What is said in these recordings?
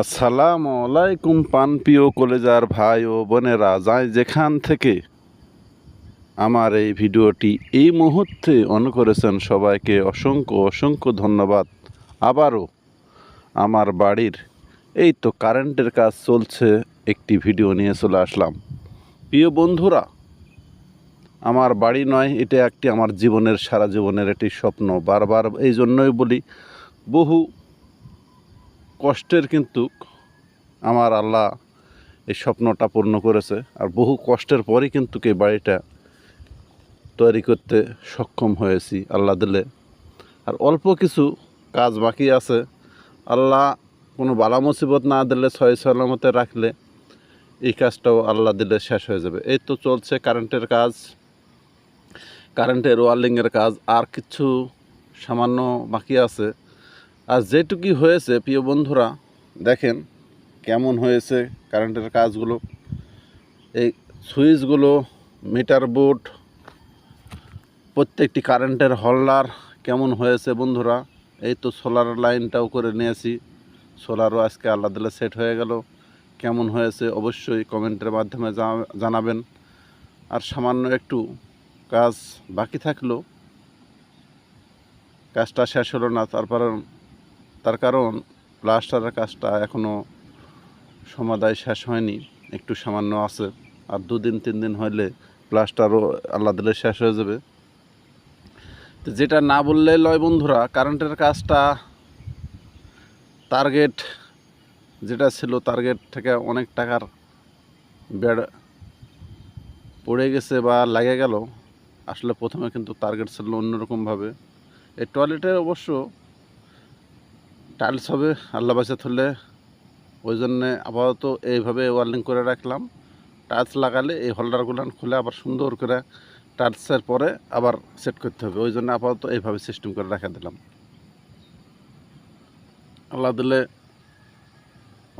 আসসালামু আলাইকুম পানপ্রিয় কলেজার ভাই ও বোনেরা, যাই যেখান থেকে আমার এই ভিডিওটি এই মুহূর্তে অন করেছেন, সবাইকে অসংখ্য অসংখ্য ধন্যবাদ। আবারও আমার বাড়ির এই তো কারেন্টের কাজ চলছে, একটি ভিডিও নিয়ে চলে আসলাম। প্রিয় বন্ধুরা, আমার বাড়ি নয়, এটা একটি আমার জীবনের, সারা জীবনের একটি স্বপ্ন। বারবার এই জন্যই বলি, বহু কষ্টের কিন্তু আমার আল্লাহ এই স্বপ্নটা পূর্ণ করেছে আর বহু কষ্টের পরই কিন্তু এই বাড়িটা তৈরি করতে সক্ষম হয়েছি, আল্লাহ দিলে। আর অল্প কিছু কাজ বাকি আছে। আল্লাহ কোনো বালা মুসিবত না দিলে ছয় সালামতে রাখলে এই কাজটাও আল্লাহ দিলে শেষ হয়ে যাবে। এই তো চলছে কারেন্টের কাজ, কারেন্টের ওয়ার্লিংয়ের কাজ, আর কিছু সামান্য বাকি আছে। আর যেটুকি হয়েছে, প্রিয় বন্ধুরা, দেখেন কেমন হয়েছে কারেন্টের কাজগুলো। এই সুইচগুলো মিটার বোর্ড প্রত্যেকটি কারেন্টের হোল্ডার কেমন হয়েছে বন্ধুরা? এই তো সোলার লাইনটাও করে নিয়েছি। সোলারও আজকে আল্লাহ দিলে সেট হয়ে গেল। কেমন হয়েছে অবশ্যই কমেন্টের মাধ্যমে জানাবেন। আর সামান্য একটু কাজ বাকি থাকল। কাজটা শেষ হলো না, তারপর তার কারণ প্লাস্টারের কাজটা এখনও সমাদায় শেষ হয়নি, একটু সামান্য আছে। আর দুদিন, তিন দিন হইলে প্লাস্টারও আল্লাহ দিলে শেষ হয়ে যাবে। তো যেটা না বললে লয় বন্ধুরা, কারেন্টের কাজটা টার্গেট যেটা ছিল টার্গেট থেকে অনেক টাকার বেড পড়ে গেছে বা লাগে গেল। আসলে প্রথমে কিন্তু টার্গেট ছিল অন্যরকমভাবে। এই টয়লেটের অবশ্য টাইলস হবে, আল্লাহ বাসা থলে ওই জন্যে আপাতত এইভাবে ওয়ার্লিং করে রাখলাম। টাইলস লাগালে এই হোল্ডারগুলো খুলে আবার সুন্দর করে টাইলসের পরে আবার সেট করতে হবে। ওই জন্য আপাতত এইভাবে সিস্টেম করে রাখা দিলাম। আল্লাহ দিলে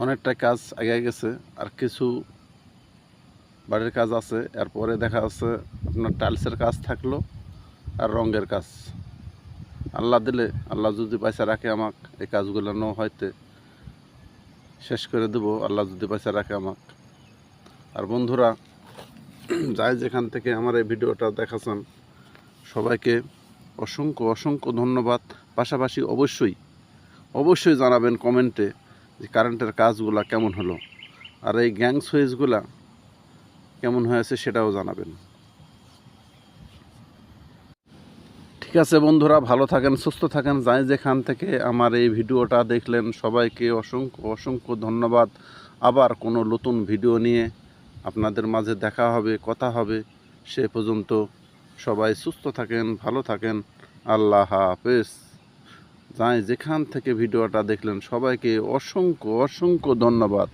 অনেকটা কাজ আগে গেছে। আর কিছু বাড়ির কাজ আছে। এরপরে দেখা যাচ্ছে আপনার টাইলসের কাজ থাকল আর রঙের কাজ। আল্লাহ দিলে, আল্লাহ যদি পয়সা রাখে আমাক, এই কাজগুলো ন হয়তে শেষ করে দেব, আল্লাহ যদি পয়সা রাখে আমাক। আর বন্ধুরা, যাই যেখান থেকে আমার এই ভিডিওটা দেখাচ্ছেন সবাইকে অসংখ্য অসংখ্য ধন্যবাদ। পাশাপাশি অবশ্যই অবশ্যই জানাবেন কমেন্টে যে কারেন্টের কাজগুলা কেমন হলো, আর এই গ্যাং সুইচগুলা কেমন হয়েছে সেটাও জানাবেন। ঠিক আছে বন্ধুরা, ভালো থাকেন, সুস্থ থাকেন, যাই যেখান থেকে আমার এই ভিডিওটা দেখলেন, সবাইকে অসংখ্য অসংখ্য ধন্যবাদ। আবার কোনো নতুন ভিডিও নিয়ে আপনাদের মাঝে দেখা হবে, কথা হবে, সে পর্যন্ত সবাই সুস্থ থাকেন, ভালো থাকেন, আল্লাহ হাফেজ। যাই যেখান থেকে ভিডিওটা দেখলেন, সবাইকে অসংখ্য অসংখ্য ধন্যবাদ।